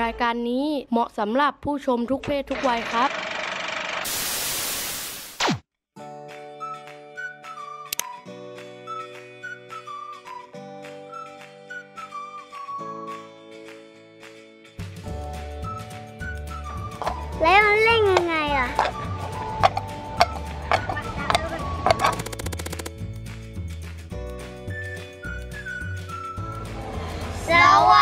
รายการนี้เหมาะสำหรับผู้ชมทุกเพศทุกวัยครับ แล้วมันเล่นยังไงอะ สวั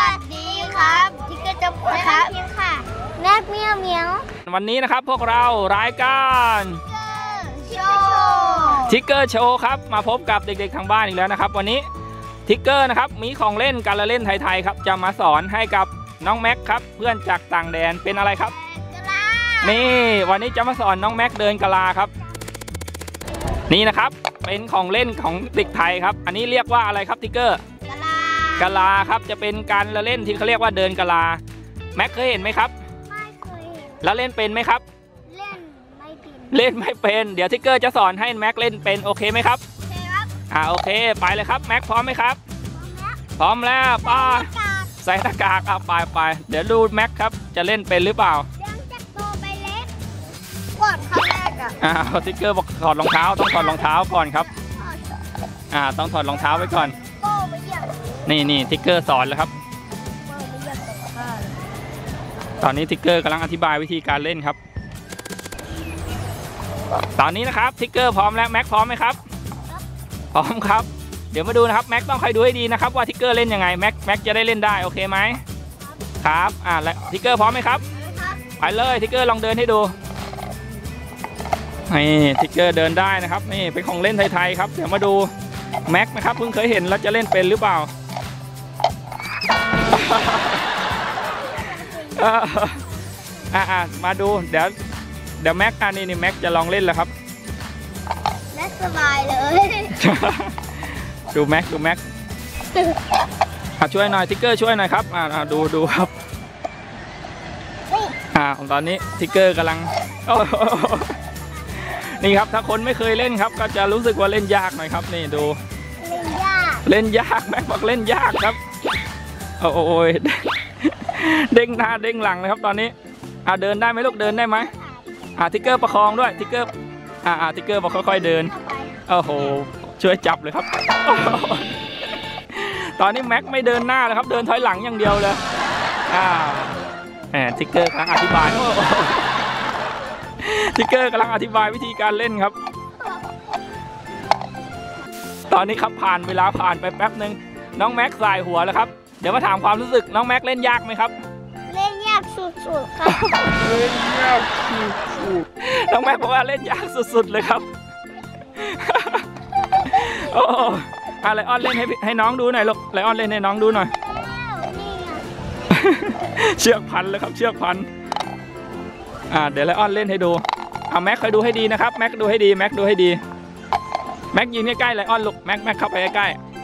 แม็กเมียวเมียววันนี้นะครับพวกเรารายการโชว์ทิกเกอร์โชว์ครับ มาพบกับเด็กๆทางบ้านอีกแล้วนะครับ วันนี้ทิกเกอร์นะครับมีของเล่นการละเล่นไทยๆครับ จะมาสอนให้กับน้องแม็กครับเพื่อนจากต่างแดนเป็นอะไรครับกระลานี่วันนี้จะมาสอนน้องแม็กเดินกะลาครับ นี่นะครับเป็นของเล่นของเด็กไทยครับ อันนี้เรียกว่าอะไรครับทิกเกอร์กระลากะลาครับจะเป็นการละเล่นที่เขาเรียกว่าเดินกะลาแม็กเคยเห็นไหมครับไม่เคยเห็น แล้วเล่นเป็นไหมครับ เล่นไม่เป็นเล่นไม่เป็น เดี๋ยวทิกเกอร์จะสอนให้แม็กเล่นเป็นโอเคไหมครับโอเคครับอ่าโอเคไปเลยครับแม็กพร้อมไหมครับ พร้อมแล้วไป้าจากใส่หน้ากากอะไปไปเดี๋ยวดูแม็กครับจะเล่นเป็นหรือเปล่าเรื่องจากโตไปเล็กก่อนครั้งแรกอะอ่าทิกเกอร์บอกถอดรองเท้าต้องถอดรองเท้าก่อนครับอ่าต้องถอดรองเท้าไว้ก่อนโตไม่เหยียบนี่นี่ทิกเกอร์สอนแล้วครับ ตอนนี้ทิกเกอร์กำลังอธิบายวิธีการเล่นครับ ตอนนี้นะครับทิกเกอร์พร้อมแล้วแม็กพร้อมไหมครับ พร้อมครับ เดี๋ยวมาดูนะครับแม็กต้องคอยดูให้ดีนะครับว่าทิกเกอร์เล่นยังไงแม็กแม็กจะได้เล่นได้โอเคไหมครับอ่าแล้วทิกเกอร์พร้อมไหมครับครับไปเลยทิกเกอร์ลองเดินให้ดูนี่ทิกเกอร์เดินได้นะครับนี่เป็นของเล่นไทยๆครับเดี๋ยวมาดูแม็กนะครับเพิ่งเคยเห็นแล้วจะเล่นเป็นหรือเปล่า เอออะอะมาดู เดี๋ยว เดี๋ยวแม็กอะนี่นี่แม็กจะลองเล่นแล้วครับและสบายเลย ดูแม็กดูแม็กอะช่วยหน่อยทิกเกอร์ช่วยหน่อยครับอ่าอ่าดูดูครับนี่อ่าตอนนี้ทิกเกอร์กำลังโอ้โหนี่ครับถ้าคนไม่เคยเล่นครับ ก็จะรู้สึกว่าเล่นยากหน่อยครับ นี่ดู เล่นยาก เล่นยากแม็กบอกเล่นยากครับ โอ้โห เด้งหน้าเด้งหลังเลยครับตอนนี้อ่าเดินได้ไหมลูกเดินได้ไหมอ่าทิกเกอร์ประคองด้วยทิกเกอร์อ่าอ่าทิกเกอร์บอกค่อยๆเดินโอ้โหช่วยจับเลยครับ ตอนนี้แม็กไม่เดินหน้าเลยครับ เดินถอยหลังอย่างเดียวเลยอ้าแหมทิกเกอร์กำลังอธิบายทิกเกอร์กำลังอธิบายวิธีการเล่นครับ ตอนนี้ครับผ่านเวลาผ่านไปแป๊บหนึ่งน้องแม็กสายหัวแล้วครับ เดี๋ยวมาถามความรู้สึกน้องแม็กเล่นยากไหมครับ เล่นยากสุดๆครับน้องแม็กบอกว่าเล่นยากสุดๆเลยครับโอ้อะไรออนเล่นให้พี่ให้น้องดูหน่อยลูกไลออนเล่นให้น้องดูหน่อยนี่ไงเชือกพันเลยครับเชือกพันอ่าเดี๋ยวไลออนเล่นให้ดูอ่าแม็กคอยดูให้ดีนะครับแม็กดูให้ดีแม็กดูให้ดีแม็กยืนใกล้ๆไลออนลูกแม็กแม็กเข้าไปใกล้ๆ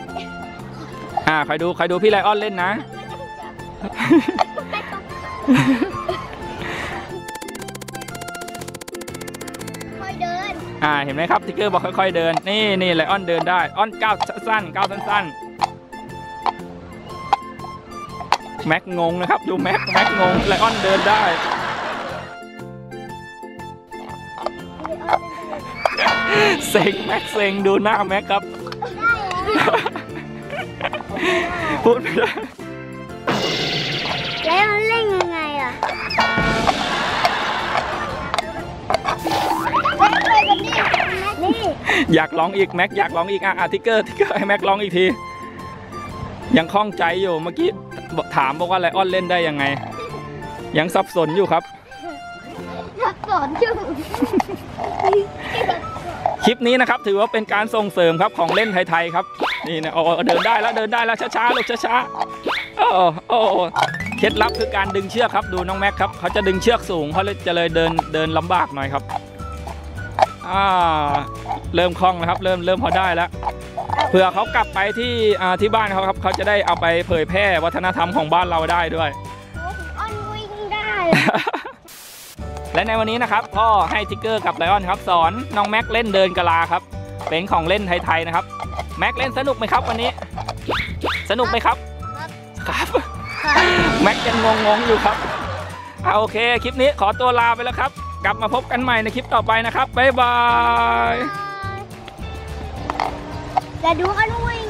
อ่าคอยดูคอยดูพี่ไลออนเล่นนะค่อยเดิน อ่าเห็นไหมครับทิกเกอร์บอกค่อย ๆ เดิน นี่นี่ไลออนเดินได้ออนก้าวสั้นๆก้าวสั้นๆแม็กงงนะครับ ดูแม็กแม็กงงไลออนเดินได้ เซ็งแม็กเซ็งดูหน้าแม็กครับ พูดไม่ได้แล้วมันเล่นยังไงอะเล่นไปกันนี่นี่อยากร้องอีกแม็กอยากร้องอีกอะอะทิกเกอร์ทิกเกอร์ให้แม็กร้องอีกที ยังคล่องใจอยู่เมื่อกี้บอกถามบอกว่าไลออนเล่นได้ยังไง ยังสับสนอยู่ครับทักสอนอยู่ คลิปนี้นะครับถือว่าเป็นการส่งเสริมครับของเล่นไทยๆครับนี่นะโอ้โอ้เดินได้แล้วเดินได้แล้วช้าๆลูกช้าๆโอ้โอ้เคล็ดลับคือการดึงเชือกครับดูน้องแม็กครับเขาจะดึงเชือกสูงเขาเลยจะเลยเดินเดินลำบากหน่อยครับอ่าเริ่มคล่องแล้วครับ เริ่มเริ่มพอได้แล้วเผื่อเขากลับไปที่อ่าที่บ้านเขาครับเขาจะได้เอาไปเผยแพร่วัฒนธรรมของบ้านเราได้ด้วยโอ้ผมอ้อนวิ่งได้ และในวันนี้นะครับพ่อให้ทิกเกอร์กับไลออนครับสอนน้องแม็กเล่นเดินกะลาครับ เป็นของเล่นไทยๆนะครับ แม็กเล่นสนุกไหมครับวันนี้ สนุกไหมครับครับแม็กยังงงๆอยู่ครับเอาโอเคคลิปนี้ขอตัวลาไปแล้วครับ กลับมาพบกันใหม่ในคลิปต่อไปนะครับบ๊ายบายจะดูกันวิ่ง